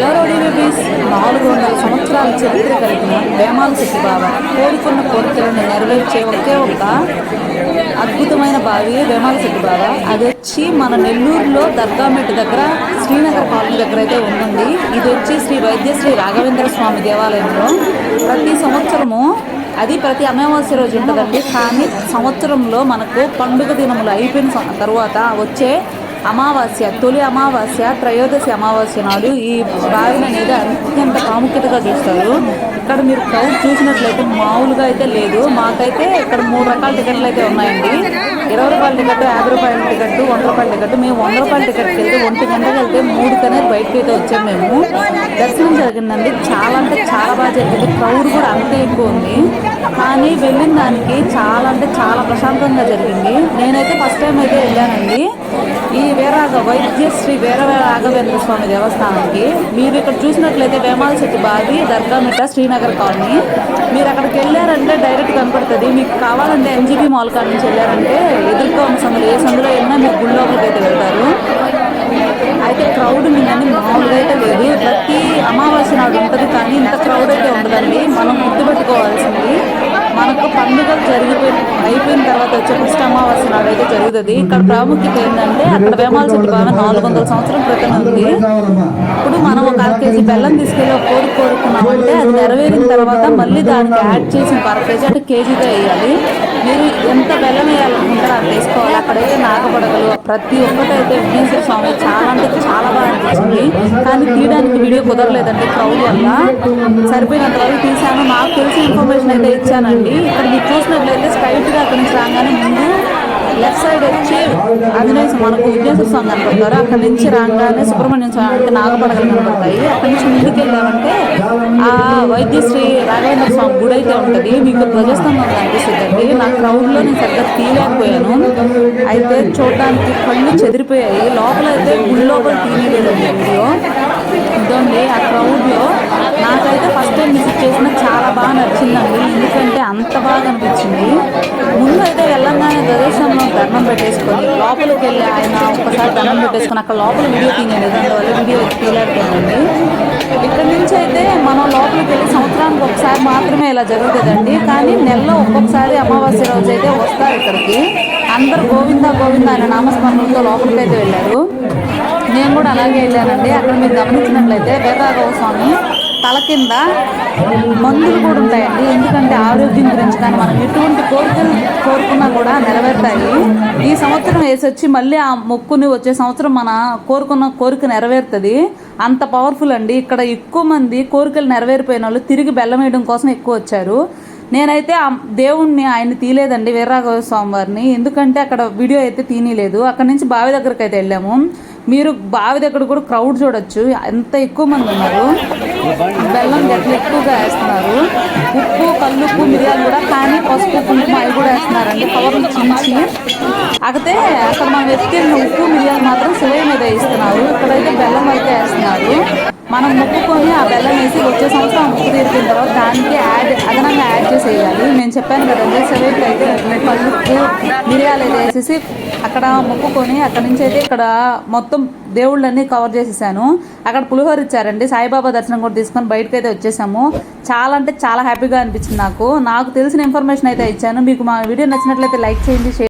Hello babies నాలుగు వందల సంవత్సరాల చరిత్ర కలిగిన వేమాల శక్తి కోరుకున్న కోరికలను నెరవేర్చే ఒకే ఒక అద్భుతమైన బావి వేమాల శక్తి అది వచ్చి మన నెల్లూరులో దర్గామెట్టు దగ్గర శ్రీనగర్ కాలనీ దగ్గర అయితే ఉందండి. ఇది వచ్చి శ్రీ వైద్యశ్రీ రాఘవేంద్ర స్వామి దేవాలయంలో. ప్రతి సంవత్సరము అది ప్రతి అమావాస్య రోజు ఉంటుందండి. కానీ సంవత్సరంలో మనకు పండుగ దినములు అయిపోయిన తర్వాత వచ్చే అమావాస్య తొలి అమావాస్య త్రయోదశి అమావాస్య నాడు ఈ బావిని అనేది అత్యంత ప్రాముఖ్యతగా చూస్తారు. ఇక్కడ మీరు క్రౌడ్ చూసినట్లయితే మామూలుగా అయితే లేదు. మాకైతే ఇక్కడ మూడు రకాల టికెట్లు అయితే ఉన్నాయండి. ఇరవై రూపాయల టికెట్ యాభై రూపాయల టికెట్ వంద రూపాయల టికెట్ మేము వంద రూపాయల టికెట్కి వెళ్తే ఒంటి గంటకి వెళ్తే మూడు కనే బయటకి అయితే వచ్చాము మేము. దర్శనం జరిగిందండి. చాలా అంటే చాలా బాగా జరిగింది. క్రౌడ్ కూడా అంతే ఎక్కువ ఉంది. కానీ వెళ్ళిన దానికి చాలా అంటే చాలా ప్రశాంతంగా జరిగింది. నేనైతే ఫస్ట్ టైం అయితే వెళ్ళానండి. ఈ వీరరాఘ వైద్యశ్రీ వీర రాఘవేంద్ర స్వామి దేవస్థానానికి. మీరు ఇక్కడ చూసినట్లయితే వేమాల చెట్టు బావి దర్గామిట్ట శ్రీనగర్ కాలనీ. మీరు అక్కడికి వెళ్ళారంటే డైరెక్ట్ కనపడుతుంది. మీకు కావాలంటే ఎంజీబీ మాల్ కాడ నుంచి వెళ్ళారంటే ఎదురుగా సందులో ఏ సందులో వెళ్ళినా మీరు గుడి అయితే వెళ్తారు అయితే క్రౌడ్ మీదని మామూలుగా అయితే లేదు ప్రతి అమావాస్య నాడు ఉంటుంది కానీ ఇంత క్రౌడ్ అయితే ఉండదండి మనం గుర్తుపెట్టుకోవాల్సింది మనకు పండుగలు జరిగిపోయిన అయిపోయిన తర్వాత వచ్చే ఫస్ట్ అమావాస్య నాడు అయితే జరుగుతుంది. ఇక్కడ ప్రాముఖ్యత ఏంటంటే అక్కడ వేమాల చెట్టు బాగా నాలుగు వందల సంవత్సరం క్రితం ఉంది. ఇప్పుడు మనం ఒక అర కేజీ బెల్లం తీసుకెళ్ళి ఒక కోరిక కోరుకున్నామంటే అది నెరవేరిన తర్వాత మళ్ళీ దానికి యాడ్ చేసిన పర్ కేజీ అంటే కేజీగా వేయాలి. మీరు ఎంత బెల్లం వేయాలనుకుంటారో అది వేసుకోవాలి. అక్కడైతే నాగపడగలు ప్రతి ఒక్కటి అయితే విఘ్నేశ్వర స్వామి చాలా అంటే చాలా బాగా అనిపించింది కానీ తీయడానికి వీడియో కుదరలేదండి క్రౌడ్ వల్ల. సరిపోయినంత వరకు తీసాను నాకు తెలిసిన అయితే ఇచ్చానండి ఇక్కడ మీరు చూసినట్లయితే స్ట్రైట్గా అక్కడ నుంచి రాగానే ముందు లెఫ్ట్ సైడ్ వచ్చి ఆంజనేయ మనకు విఘ్నేశ్వర స్వామి కనపడతారు అక్కడ నుంచి రాగానే సుబ్రహ్మణ్యం స్వామి అంటే నాగపడగలు కనపడతాయి. అక్కడ నుంచి ముందుకు వెళ్ళామంటే ఆ వైద్యశ్రీ రాఘవేంద్ర స్వామి గుడి అయితే ఉంటుంది. మీకు ధ్వజస్తంభం కనిపిస్తుందండి. నా క్రౌడ్లో నేను సరిగ్గా తీయలేకపోయాను. అయితే చూడడానికి కళ్ళు చెదిరిపోయాయి. లోపల అయితే గుడి లోపల తీయలేదండి వీడియో. ఇదండి ఆ క్రౌడ్లో నాకైతే ఫస్ట్ టైం విజిట్ చేసిన చాలా బాగా నచ్చిందండి. అంత బాగా అనిపించింది ముందు అయితే వెళ్ళంగానే ధ్వజస్తంభం దండం పెట్టేసుకొని లోపలికి వెళ్ళి ఆయన ఒకసారి దండం పెట్టేసుకొని అక్కడ లోపల వీడియో తీయలేదు. దానివల్ల వీడియో తీయలేకపోయిందండి ఇక్కడ నుంచి అయితే మనం లోపలికి వెళ్ళి సంవత్సరానికి ఒకసారి మాత్రమే ఇలా జరుగుతుందండి. కానీ నెలలో ఒక్కొక్కసారి అమావాస్య రోజు అయితే వస్తారు ఇక్కడికి. అందరు గోవింద గోవింద అనే నామస్మరణలతో లోపలికి అయితే వెళ్ళారు. నేను కూడా అలాగే వెళ్ళానండి. అక్కడ మీరు గమనించినట్లయితే వీరరాఘవ స్వామి తల కింద మందులు కూడా ఉంటాయండి. ఎందుకంటే ఆరోగ్యం గురించి కానీ మనం ఎటువంటి కోరికలు కోరుకున్నా కూడా నెరవేరుతాయి. ఈ సంవత్సరం వేసి వచ్చి మళ్ళీ ఆ మొక్కుని వచ్చే సంవత్సరం మన కోరుకున్న కోరిక నెరవేరుతుంది. అంత పవర్ఫుల్ అండి. ఇక్కడ ఎక్కువ మంది కోరికలు నెరవేరిపోయిన వాళ్ళు తిరిగి బెల్లం వేయడం కోసం ఎక్కువ వచ్చారు. నేనైతే ఆ దేవుణ్ణి ఆయన తీయలేదండి వీరరాఘవ స్వామి వారిని. ఎందుకంటే అక్కడ వీడియో అయితే తీయలేదు అక్కడ నుంచి బావి దగ్గరికి అయితే వెళ్ళాము. మీరు బావి దగ్గర కూడా క్రౌడ్ చూడొచ్చు. ఎంత ఎక్కువ మంది ఉన్నారు. బెల్లం గట్లు ఎక్కువగా వేస్తున్నారు. ఉప్పు కల్లుప్పు మిరియాలు కూడా కానీ పసుపు కుంకుమ అవి కూడా వేస్తున్నారండి. కవర్లు చించి. అయితే అక్కడ మనం ఎత్తుకెళ్ళిన ఉప్పు మిరియాలు మాత్రం శివయ్య మీద వేస్తున్నారు ఇక్కడైతే బెల్లం అయితే వేస్తున్నారు. మనం మొక్కుకొని ఆ బెల్లం వేసి వచ్చే సంవత్సరం ముక్కు మొక్కు తీరిన తర్వాత దానికి యాడ్ అదనంగా యాడ్ చేసేయాలి. నేను చెప్పాను కదండి సెవెంట్ అయితే పళ్ళు మిరియాలు అయితే వేసేసి అక్కడ మొక్కుకొని అక్కడ నుంచి అయితే ఇక్కడ మొత్తం దేవుళ్ళన్నీ కవర్ చేసేసాను. అక్కడ పులిహోర ఇచ్చారండి. సాయిబాబా దర్శనం కూడా తీసుకొని బయటకు అయితే వచ్చేసాము. చాలా అంటే చాలా హ్యాపీగా అనిపించింది నాకు. నాకు తెలిసిన ఇన్ఫర్మేషన్ అయితే ఇచ్చాను. మీకు మా వీడియో నచ్చినట్లయితే లైక్ చేయండి షేర్